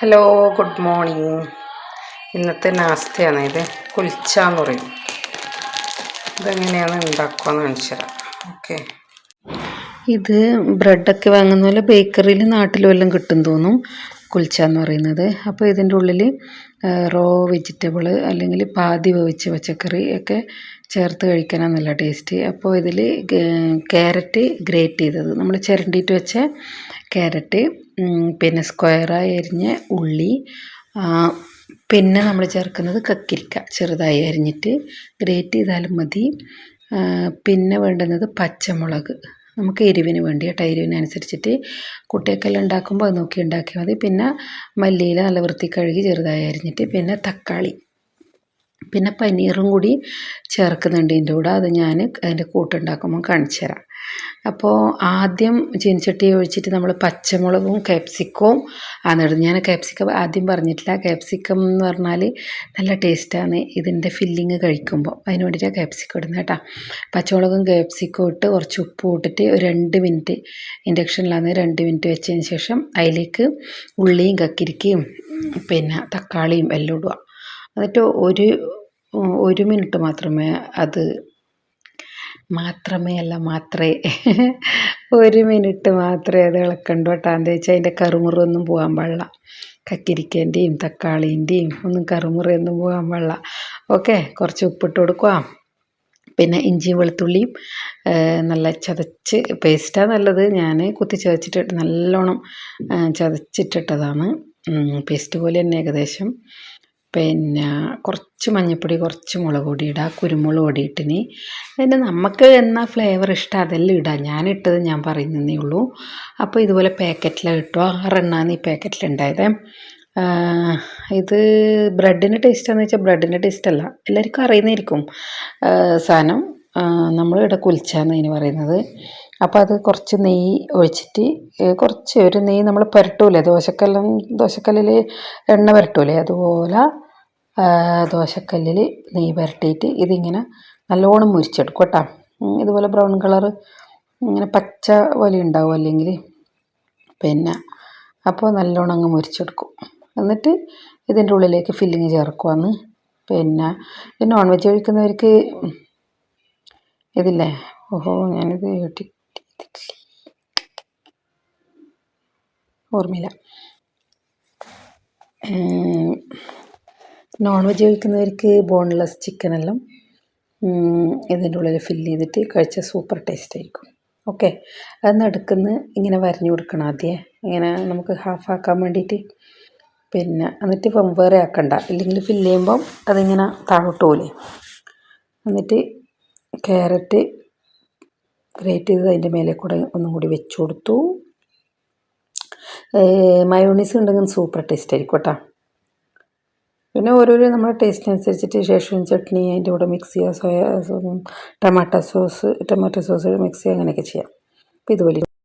Hello good morning ഇന്നത്തെ നാസ്തയാണ് ഇത്. കുൽച്ച എന്ന് പറയും. ഇതെങ്ങനെയാണ് ഉണ്ടാക്കുകയെന്ന് കാണിച്ചു തരാം. ഓക്കെ ഇത് ബ്രെഡൊക്കെ വാങ്ങുന്ന പോലെ ബേക്കറിയിൽ നാട്ടിലും എല്ലാം കിട്ടും തോന്നും കുൽച്ച എന്ന് പറയുന്നത്. അപ്പോൾ ഇതിന്റെ ഉള്ളിൽ റോ വെജിറ്റബിൾ അല്ലെങ്കിൽ പാതി വേവിച്ച പച്ചക്കറി ഒക്കെ ചേർത്ത് കഴിക്കാനാണ് നല്ല ടേസ്റ്റ്. അപ്പോൾ ഇതിൽ ക്യാരറ്റ് ഗ്രേറ്റ് ചെയ്തത്. നമ്മൾ ചിരണ്ടിയിട്ട് വെച്ച ക്യാരറ്റ് പിന്നെ സ്ക്വയറായി അരിഞ്ഞ ഉള്ളി. പിന്നെ നമ്മൾ ചേർക്കുന്നത് കക്കിരിക്ക ചെറുതായി അരിഞ്ഞിട്ട് ഗ്രേറ്റ് ചെയ്താലും മതി. പിന്നെ വേണ്ടുന്നത് പച്ചമുളക്. നമുക്ക് എരിവിന് വേണ്ടി കേട്ടോ എരിവിനനുസരിച്ചിട്ട് കുട്ടിയൊക്കെല്ലാം ഉണ്ടാക്കുമ്പോൾ അത് നോക്കി ഉണ്ടാക്കിയാൽ മതി. പിന്നെ മല്ലിയില നല്ല വൃത്തി കഴുകി ചെറുതായി അരിഞ്ഞിട്ട് പിന്നെ തക്കാളി. പിന്നെ പനീറും കൂടി ചേർക്കുന്നുണ്ട് ഇതിന്റെ കൂടെ. അത് ഞാൻ അതിന്റെ കൂട്ടുണ്ടാക്കുമ്പോൾ കാണിച്ചു തരാം. അപ്പോൾ ആദ്യം ചീനച്ചട്ടി ഒഴിച്ചിട്ട് നമ്മൾ പച്ചമുളകും കാപ്സിക്കവും ആണ് ഞാൻ കാപ്സിക്കം ആദ്യം പറഞ്ഞിട്ടില്ല. കാപ്സിക്കം എന്ന് പറഞ്ഞാൽ നല്ല ടേസ്റ്റാണ്. ഇതിന്റെ ഫില്ലിങ് കഴിക്കുമ്പോൾ അതിന് വേണ്ടിയിട്ടാണ് കാപ്സിക്കം ഇടുന്നത് കേട്ടോ. പച്ചമുളകും കാപ്സിക്കും ഇട്ട് കുറച്ച് ഉപ്പ് ഇട്ടിട്ട് ഒരു രണ്ട് മിനിറ്റ് ഇൻഡക്ഷനിലാണ് രണ്ട് മിനിറ്റ് വെച്ചതിന് ശേഷം അതിലേക്ക് ഉള്ളിയും കക്കിരിക്കയും പിന്നെ തക്കാളിയും എല്ലാം ഇടുക. എന്നിട്ട് ഒരു ഒരു മിനിറ്റ് മാത്രമേ അത് മാത്രമേ അല്ല മാത്രമേ ഒരു മിനിറ്റ് മാത്രമേ അത് ഇളക്കണ്ടു കേട്ടോ. എന്താ വെച്ചാൽ അതിന്റെ കറുമുറൊന്നും പോകാൻ പാടില്ല. കക്കിരിക്കേന്റെയും തക്കാളീന്റെയും ഒന്നും കറുമുറയൊന്നും പോകാൻ പാടില്ല. ഓക്കെ കുറച്ച് ഉപ്പിട്ട് കൊടുക്കുക പിന്നെ ഇഞ്ചി വെളുത്തുള്ളിയും നല്ല ചതച്ച് പേസ്റ്റാണ് നല്ലത്. ഞാൻ കുത്തി ചതച്ചിട്ടിട്ട് നല്ലോണം ചതച്ചിട്ടിട്ടതാണ്. പേസ്റ്റ് പോലെ തന്നെ ഏകദേശം. പിന്നെ കുറച്ച് മഞ്ഞൾപ്പൊടി കുറച്ച് മുളക് പൊടി ഇടുക കുരുമുളക് പൊടി പിന്നെ നമുക്ക് എന്നാ ഫ്ലേവർ ഇഷ്ടം അതെല്ലാം ഇടാം. ഇട്ടത് ഞാൻ പറയുന്നതേ ഉള്ളൂ. അപ്പോൾ ഇതുപോലെ പാക്കറ്റിലാണ് കിട്ടുക ആറെണ്ണാന്ന് ഈ പാക്കറ്റിലുണ്ടായത് ഇത് ബ്രെഡിന്റെ ടേസ്റ്റാന്ന് വെച്ചാൽ ബ്രെഡിന്റെ ടേസ്റ്റ് അല്ല. എല്ലാവർക്കും അറിയുന്നതായിരിക്കും സാധനം. നമ്മളിവിടെ കുലിച്ചാന്ന് അതിന് പറയുന്നത്. അപ്പോൾ അത് കുറച്ച് നെയ്യ് ഒഴിച്ചിട്ട് കുറച്ച് ഒരു നെയ്യ് നമ്മൾ പുരട്ടൂലേ? ദോശക്കല്ലം ദോശക്കല്ലിൽ എണ്ണ പുരട്ടൂലേ? അതുപോലെ ദോശക്കല്ലിൽ നെയ്യ് പുരട്ടിയിട്ട് ഇതിങ്ങനെ നല്ലോണം മുരിച്ചെടുക്കും കേട്ടോ. ഇതുപോലെ ബ്രൗൺ കളർ ഇങ്ങനെ പച്ച പോലെ ഉണ്ടാവും അല്ലെങ്കിൽ പിന്നെ അപ്പോൾ നല്ലോണം അങ്ങ് മുരിച്ചെടുക്കും. എന്നിട്ട് ഇതിന്റെ ഉള്ളിലേക്ക് ഫില്ലിങ് ചേർക്കുവാന്ന് പിന്നെ നോൺ വെജ് കഴിക്കുന്നവർക്ക് ഇതില്ലേ? ഓഹോ ഞാനിത് ഓർമ്മയില്ല. നോൺ വെജ് കഴിക്കുന്നവർക്ക് ബോൺലെസ് ചിക്കനെല്ലാം ഇതിന്റെ ഉള്ളിൽ ഫില്ല് ചെയ്തിട്ട് കഴിച്ച സൂപ്പർ ടേസ്റ്റ് ആയിരിക്കും. ഓക്കെ അത് നടുക്കുന്ന് ഇങ്ങനെ വരഞ്ഞു കൊടുക്കണം ആദ്യം. ഇങ്ങനെ നമുക്ക് ഹാഫ് ആക്കാൻ വേണ്ടിയിട്ട്. പിന്നെ എന്നിട്ട് വെവ്വേറെ ആക്കണ്ട. ഇല്ലെങ്കിൽ ഫില്ല് ചെയ്യുമ്പം അതിങ്ങനെ താഴോട്ട് പോലെ എന്നിട്ട് ക്യാരറ്റ് ഗ്രേറ്റ് ചെയ്ത് അതിന്റെ മേലെ കൂടെ ഒന്നും കൂടി വെച്ച് കൊടുത്തു. മയോണീസ് ഉണ്ടെങ്കിൽ സൂപ്പർ ടേസ്റ്റ് ആയിരിക്കും കേട്ടോ. പിന്നെ ഓരോരോ നമ്മുടെ ടേസ്റ്റിനനുസരിച്ചിട്ട് ശേഷം ചട്നി അതിന്റെ കൂടെ മിക്സ് ചെയ്യുക soya tomato sauce tomato sauce mix ചെയ്യുക അങ്ങനെയൊക്കെ ചെയ്യാം. അപ്പോൾ ഇതുപോലെ